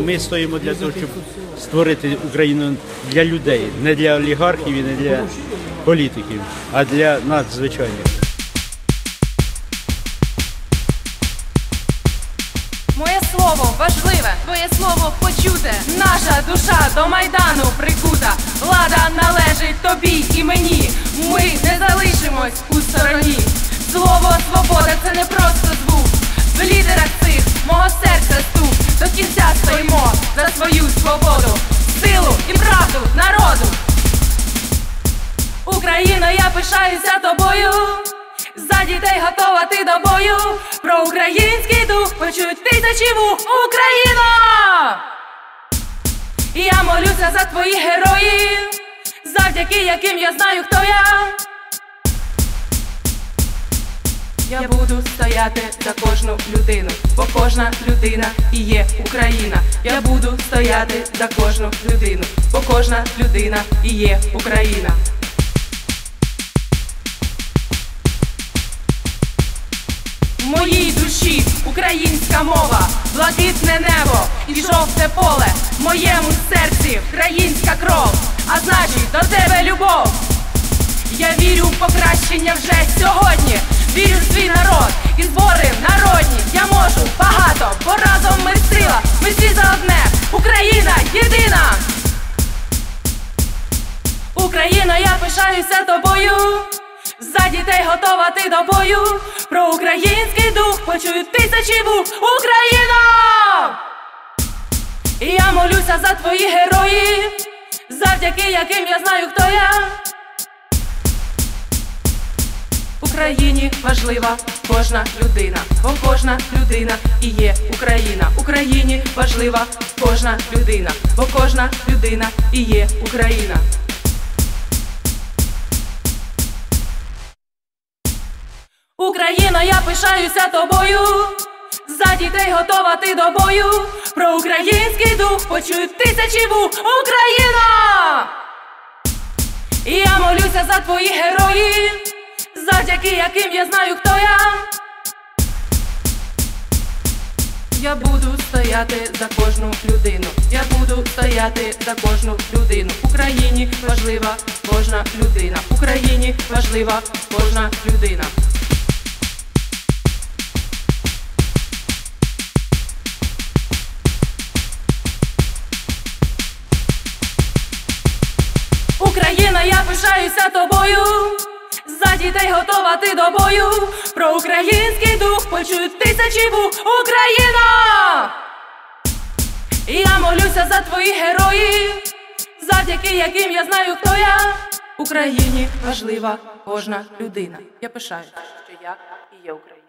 Ми стоїмо для того, щоб створити Україну для людей, не для олігархів і не для політиків, а для нас звичайних. Моє слово важливе, твоє слово почуте. Наша душа до майдану прикута. Влада належить тобі і мені. Ми не залишимось у стороні. Україно, я пишаюся тобою. За дітей готова ти до бою. Про український дух почують тисячі вух. Україно! Я молюся за твоїх героїв, завдяки яким я знаю, хто я. Я буду стояти за кожну людину, бо кожна людина і є Україна. Я буду стояти за кожну людину, бо кожна людина і є Україна. Українська мова, блакитне небо і жовте поле. В моєму серці українська кров, а значить до тебе любов. Я вірю в покращення вже сьогодні. Вірю в свій народ і збори народні. Я можу багато, бо разом ми сила. Ми всі за одне. Україна єдина. Україна, я пишаюся тобою. Дітей готова ти до бою. Про український дух почують тисячі вух. Україна! І я молюся за твої герої, завдяки яким я знаю, хто я. Україні важлива кожна людина, бо кожна людина і є Україна. Україні важлива кожна людина, бо кожна людина і є Україна. Україно, я пишаюся тобою. За дітей готова ти до бою. Про український дух почують тисячі вух. Україна! Я молюся за твої герої, завдяки яким я знаю, хто я. Я буду стояти за кожну людину. Я буду стояти за кожну людину. Україні важлива кожна людина. Україні важлива кожна людина. Україна, я пишаюся тобою. За дітей готова ти до бою. Про український дух почують тисячі вух. Україна! Я молюся за твої герої, завдяки яким я знаю, хто я. Україні важлива кожна людина. Я пишаюся, що я і є Україна.